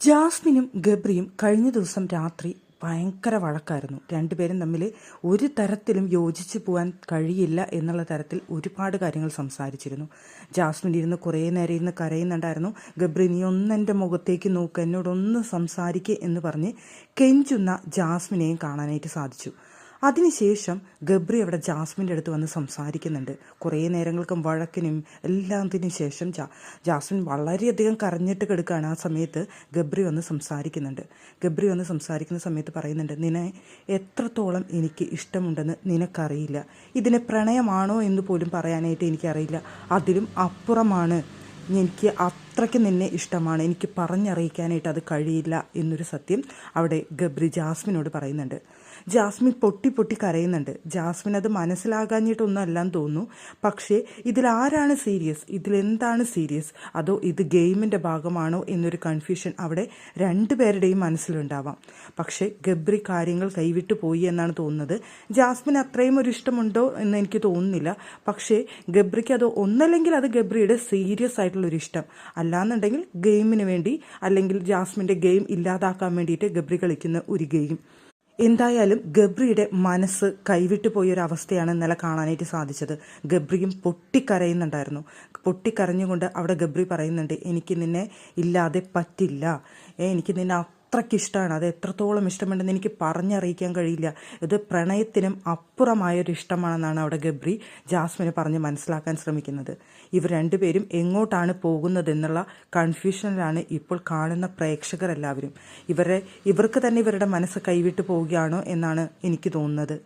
ജാസ്മിനും ഗബ്രിയും കഴിഞ്ഞ ദിവസം രാത്രി ഭയങ്കര വഴക്കായിരുന്നു. രണ്ടുപേരും തമ്മിൽ ഒരു തരത്തിലും യോജിച്ച് പോകാൻ കഴിയില്ല എന്നുള്ള തരത്തിൽ ഒരുപാട് കാര്യങ്ങൾ സംസാരിച്ചിരുന്നു. ജാസ്മിൻ ഇരുന്ന് കുറേ നേരം ഇരുന്ന് കരയുന്നുണ്ടായിരുന്നു. ഗബ്രി നീ ഒന്ന് എന്റെ മുഖത്തേക്ക് നോക്ക് എന്നോടൊന്ന് സംസാരിക്കുക എന്ന് പറഞ്ഞ് കെഞ്ചുന്ന ജാസ്മിനെയും കാണാനായിട്ട് സാധിച്ചു. അതിനുശേഷം ഗബ്രി അവിടെ ജാസ്മിന്റെ അടുത്ത് വന്ന് സംസാരിക്കുന്നുണ്ട്. കുറേ നേരങ്ങൾക്കും വഴക്കിനും എല്ലാത്തിനും ശേഷം ജാ ജാസ്മിൻ വളരെയധികം കരഞ്ഞിട്ട് കിടക്കുകയാണ് ആ സമയത്ത് ഗബ്രി വന്ന് സംസാരിക്കുന്നുണ്ട്. ഗബ്രി വന്ന് സംസാരിക്കുന്ന സമയത്ത് പറയുന്നുണ്ട് നിന്നെ എത്രത്തോളം എനിക്ക് ഇഷ്ടമുണ്ടെന്ന് നിനക്കറിയില്ല. ഇതിനെ പ്രണയമാണോ എന്ന് പോലും പറയാനായിട്ട് എനിക്കറിയില്ല. അതിലും അപ്പുറമാണ് എനിക്ക് അത്രയ്ക്ക് നിന്നെ ഇഷ്ടമാണ്. എനിക്ക് പറഞ്ഞറിയിക്കാനായിട്ട് അത് കഴിയില്ല എന്നൊരു സത്യം അവിടെ ഗബ്രി ജാസ്മിനോട് പറയുന്നുണ്ട്. ജാസ്മിൻ പൊട്ടി പൊട്ടി കരയുന്നുണ്ട്. ജാസ്മിൻ അത് മനസ്സിലാകാഞ്ഞിട്ടൊന്നും അല്ലാന്ന് തോന്നുന്നു. പക്ഷേ ഇതിലാരാണ് സീരിയസ്? ഇതിലെന്താണ് സീരിയസ്? അതോ ഇത് ഗെയിമിന്റെ ഭാഗമാണോ എന്നൊരു കൺഫ്യൂഷൻ അവിടെ രണ്ടുപേരുടെയും മനസ്സിലുണ്ടാവാം. പക്ഷേ ഗബ്രി കാര്യങ്ങൾ കൈവിട്ടു പോയി എന്നാണ് തോന്നുന്നത്. ജാസ്മിൻ അത്രയും ഒരു ഇഷ്ടമുണ്ടോ എന്ന് എനിക്ക് തോന്നുന്നില്ല. പക്ഷേ ഗബ്രിക്ക് അത് ഒന്നല്ലെങ്കിൽ അത് ഗബ്രിയുടെ സീരിയസ് ആയിട്ടുള്ള ഒരു ഇഷ്ടം. അല്ലാന്നുണ്ടെങ്കിൽ ഗെയിമിന് വേണ്ടി അല്ലെങ്കിൽ ജാസ്മിന്റെ ഗെയിം ഇല്ലാതാക്കാൻ വേണ്ടിയിട്ട് ഗബ്രി കളിക്കുന്ന ഒരു ഗെയിം. എന്തായാലും ഗബ്രിയുടെ മനസ്സ് കൈവിട്ടു പോയൊരവസ്ഥയാണ് ഇന്നലെ കാണാനായിട്ട് സാധിച്ചത്. ഗബ്രിയും പൊട്ടിക്കരയുന്നുണ്ടായിരുന്നു. പൊട്ടിക്കരഞ്ഞുകൊണ്ട് അവിടെ ഗബ്രി പറയുന്നുണ്ട് എനിക്ക് നിന്നെ ഇല്ലാതെ പറ്റില്ല. എനിക്ക് നിന്നെ അത്രയ്ക്ക് ഇഷ്ടമാണ്. അത് എത്രത്തോളം ഇഷ്ടമുണ്ടെന്ന് എനിക്ക് പറഞ്ഞറിയിക്കാൻ കഴിയില്ല. ഇത് പ്രണയത്തിനും അപ്പുറമായൊരു ഇഷ്ടമാണെന്നാണ് അവിടെ ഗബ്രി ജാസ്മിന് പറഞ്ഞ് മനസ്സിലാക്കാൻ ശ്രമിക്കുന്നത്. ഇവർ രണ്ടുപേരും എങ്ങോട്ടാണ് പോകുന്നതെന്നുള്ള കൺഫ്യൂഷനിലാണ് ഇപ്പോൾ കാണുന്ന പ്രേക്ഷകർ എല്ലാവരും. ഇവരെ ഇവർക്ക് തന്നെ ഇവരുടെ മനസ്സ് കൈവിട്ട് പോവുകയാണോ എന്നാണ് എനിക്ക് തോന്നുന്നത്.